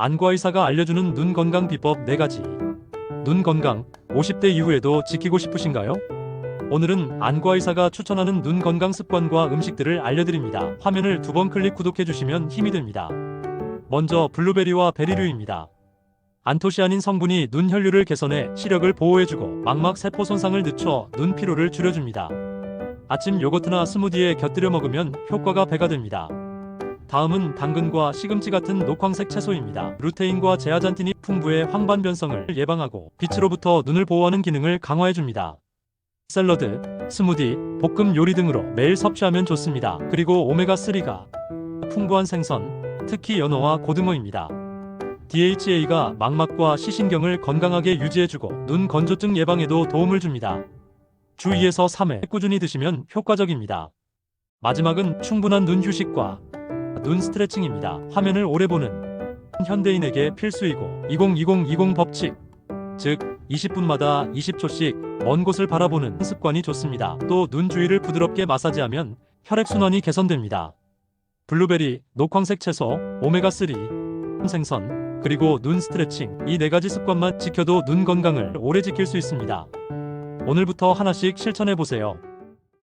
안과 의사가 알려주는 눈 건강 비법 4가지. 눈 건강 50대 이후에도 지키고 싶으신가요? 오늘은 안과 의사가 추천하는 눈 건강 습관과 음식들을 알려드립니다. 화면을 두 번 클릭 구독해주시면 힘이 됩니다. 먼저 블루베리와 베리류입니다. 안토시아닌 성분이 눈 혈류를 개선해 시력을 보호해주고 망막 세포 손상을 늦춰 눈 피로를 줄여줍니다. 아침 요거트나 스무디에 곁들여 먹으면 효과가 배가 됩니다. 다음은 당근과 시금치 같은 녹황색 채소입니다. 루테인과 제아잔틴이 풍부의 황반 변성을 예방하고 빛으로부터 눈을 보호하는 기능을 강화해줍니다. 샐러드, 스무디, 볶음 요리 등으로 매일 섭취하면 좋습니다. 그리고 오메가3가 풍부한 생선, 특히 연어와 고등어입니다. DHA가 망막과 시신경을 건강하게 유지해주고 눈 건조증 예방에도 도움을 줍니다. 주 2에서 3회 꾸준히 드시면 효과적입니다. 마지막은 충분한 눈 휴식과 눈 스트레칭입니다. 화면을 오래 보는 현대인에게 필수이고 2020-20 법칙 즉 20분마다 20초씩 먼 곳을 바라보는 습관이 좋습니다. 또 눈 주위를 부드럽게 마사지하면 혈액순환이 개선됩니다. 블루베리, 녹황색 채소, 오메가3, 생선, 그리고 눈 스트레칭 이 네 가지 습관만 지켜도 눈 건강을 오래 지킬 수 있습니다. 오늘부터 하나씩 실천해 보세요.